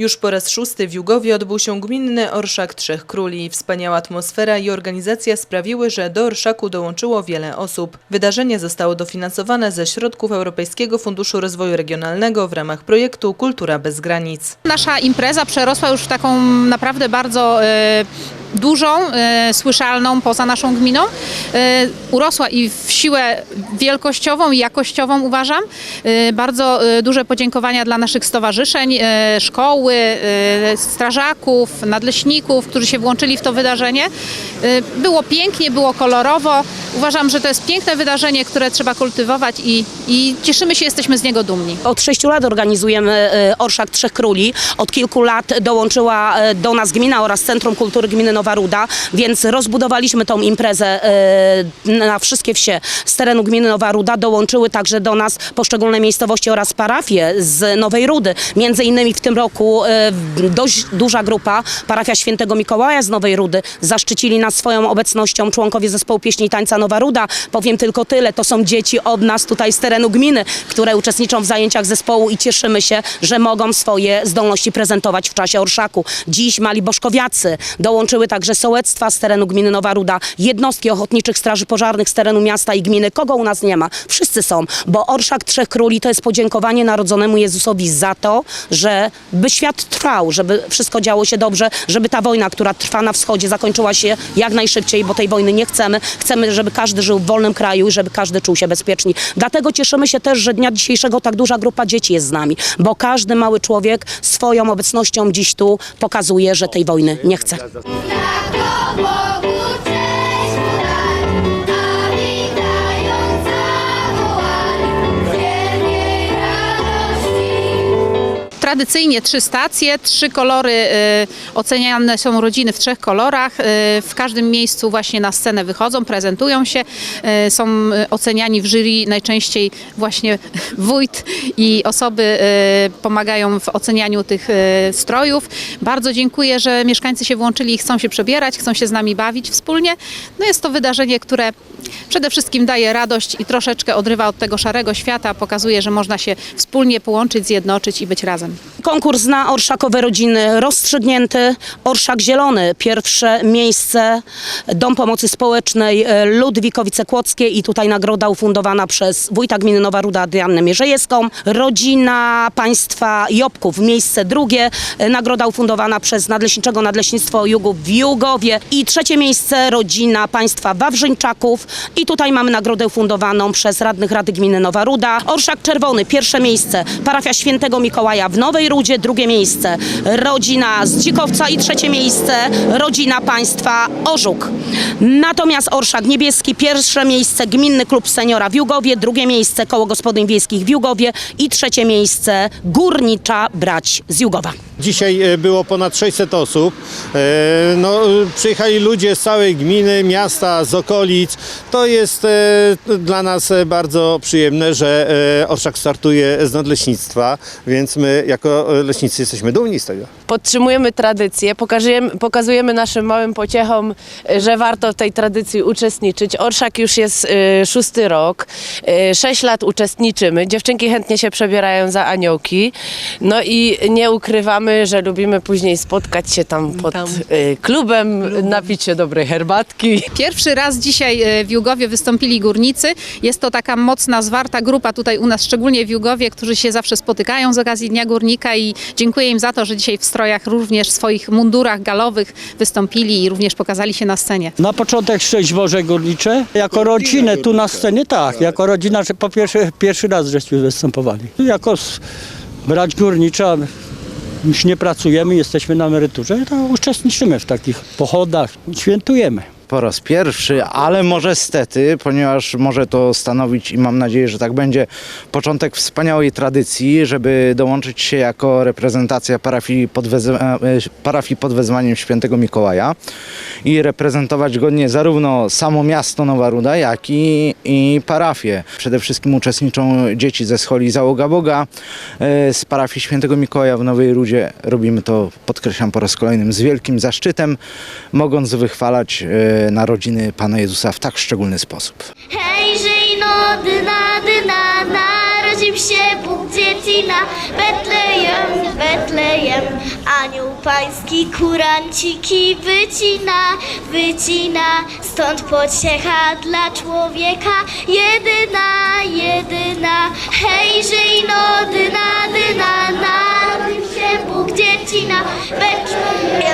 Już po raz szósty w Jugowie odbył się gminny Orszak Trzech Króli. Wspaniała atmosfera i organizacja sprawiły, że do Orszaku dołączyło wiele osób. Wydarzenie zostało dofinansowane ze środków Europejskiego Funduszu Rozwoju Regionalnego w ramach projektu Kultura bez granic. Nasza impreza przerosła już w taką naprawdę bardzo e, dużą, e, słyszalną poza naszą gminą. E, urosła i w siłę wielkościową i jakościową uważam. E, bardzo e, duże podziękowania dla naszych stowarzyszeń, e, szkoły, e, strażaków, nadleśników, którzy się włączyli w to wydarzenie. E, było pięknie, było kolorowo. Uważam, że to jest piękne wydarzenie, które trzeba kultywować i, i cieszymy się, jesteśmy z niego dumni. Od sześciu lat organizujemy e, Orszak Trzech Króli. Od kilku lat dołączyła e, do nas gmina oraz Centrum Kultury Gminy Nowa Ruda, więc rozbudowaliśmy tą imprezę e, na wszystkie wsie z terenu gminy Nowa Ruda. Dołączyły także do nas poszczególne miejscowości oraz parafie z Nowej Rudy. Między innymi w tym roku dość duża grupa, parafia Świętego Mikołaja z Nowej Rudy, zaszczycili nas swoją obecnością członkowie zespołu pieśni i tańca Nowa Ruda. Powiem tylko tyle, to są dzieci od nas tutaj z terenu gminy, które uczestniczą w zajęciach zespołu i cieszymy się, że mogą swoje zdolności prezentować w czasie orszaku. Dziś mali boszkowiacy, dołączyły także sołectwa z terenu gminy Nowa Ruda, jednostki ochotniczych straży pożarnych z terenu miasta i gminy. Kogo u nas nie ma? Wszyscy są, bo Orszak Trzech Króli to jest podziękowanie Narodzonemu Jezusowi za to, że by świat trwał, żeby wszystko działo się dobrze, żeby ta wojna, która trwa na wschodzie, zakończyła się jak najszybciej, bo tej wojny nie chcemy. Chcemy, żeby każdy żył w wolnym kraju i żeby każdy czuł się bezpieczniej. Dlatego cieszymy się też, że dnia dzisiejszego tak duża grupa dzieci jest z nami, bo każdy mały człowiek swoją obecnością dziś tu pokazuje, że tej wojny nie chce. Tradycyjnie trzy stacje, trzy kolory e, oceniane są rodziny w trzech kolorach. E, w każdym miejscu właśnie na scenę wychodzą, prezentują się, e, są oceniani w jury najczęściej właśnie wójt i osoby pomagają w ocenianiu tych strojów. Bardzo dziękuję, że mieszkańcy się włączyli i chcą się przebierać, chcą się z nami bawić wspólnie. No jest to wydarzenie, które przede wszystkim daje radość i troszeczkę odrywa od tego szarego świata, pokazuje, że można się wspólnie połączyć, zjednoczyć i być razem. Konkurs na orszakowe rodziny rozstrzygnięty. Orszak Zielony, pierwsze miejsce, Dom Pomocy Społecznej e, Ludwikowice Kłodzkie i tutaj nagroda ufundowana przez wójta gminy Nowa Ruda Adriannę Mierzejewską. Rodzina państwa Jobków, miejsce drugie, e, nagroda ufundowana przez Nadleśniczego Nadleśnictwo Jugów w Jugowie i trzecie miejsce rodzina państwa Wawrzyńczaków i tutaj mamy nagrodę ufundowaną przez radnych Rady Gminy Nowa Ruda. Orszak Czerwony, pierwsze miejsce, parafia Świętego Mikołaja w Nowej Rudzie, drugie miejsce, rodzina z Dzikowca i trzecie miejsce, rodzina państwa Orzuk. Natomiast Orszak Niebieski, pierwsze miejsce, Gminny Klub Seniora w Jugowie, drugie miejsce, Koło Gospodyń Wiejskich w Jugowie i trzecie miejsce, Górnicza Brać z Jugowa. Dzisiaj e, było ponad 600 osób. E, No, e, przyjechali ludzie z całej gminy, miasta, z okolic. To jest dla nas bardzo przyjemne, że Orszak startuje z nadleśnictwa, więc my jako e, leśnicy jesteśmy dumni z tego. podtrzymujemy tradycję, pokazujemy, pokazujemy naszym małym pociechom, y, że warto w tej tradycji uczestniczyć. Orszak już jest y, szósty rok, y, sześć lat uczestniczymy. Dziewczynki chętnie się przebierają za aniołki. No i nie ukrywamy, że lubimy później spotkać się tam pod y, klubem, napić się dobrej herbatki. Pierwszy raz dzisiaj e, w Jugowie wystąpili górnicy. Jest to taka mocna, zwarta grupa tutaj u nas, szczególnie w Jugowie, którzy się zawsze spotykają z okazji Dnia I dziękuję im za to, że dzisiaj w strojach również w swoich mundurach galowych wystąpili i również pokazali się na scenie. Na początek szczęść Boże Górnicze. Jako rodzinę tu na scenie, tak. Jako rodzina, że po pierwszy, pierwszy raz żeśmy występowali. Jako brać górnicza, już nie pracujemy, jesteśmy na emeryturze, to uczestniczymy w takich pochodach, świętujemy. Po raz pierwszy, ale może stety, ponieważ może to stanowić i mam nadzieję, że tak będzie, początek wspaniałej tradycji, żeby dołączyć się jako reprezentacja parafii pod, wezwa- e, parafii pod wezwaniem świętego Mikołaja i reprezentować godnie zarówno samo miasto Nowa Ruda, jak i, i parafię. Przede wszystkim uczestniczą dzieci ze scholi Załoga Boga e, z parafii świętego Mikołaja w Nowej Rudzie. Robimy to, podkreślam po raz kolejnym, z wielkim zaszczytem, mogąc wychwalać e, narodziny Pana Jezusa w tak szczególny sposób. Hej, żyj no, dyna, dyna, narodził się Bóg dzieci na Betlejem, Betlejem. Betlejem. Anioł pański kuranciki wycina, wycina, stąd pociecha dla człowieka jedyna, jedyna. Hej, żyj no, dyna, dyna, narodził się Bóg dziecina, Betlejem.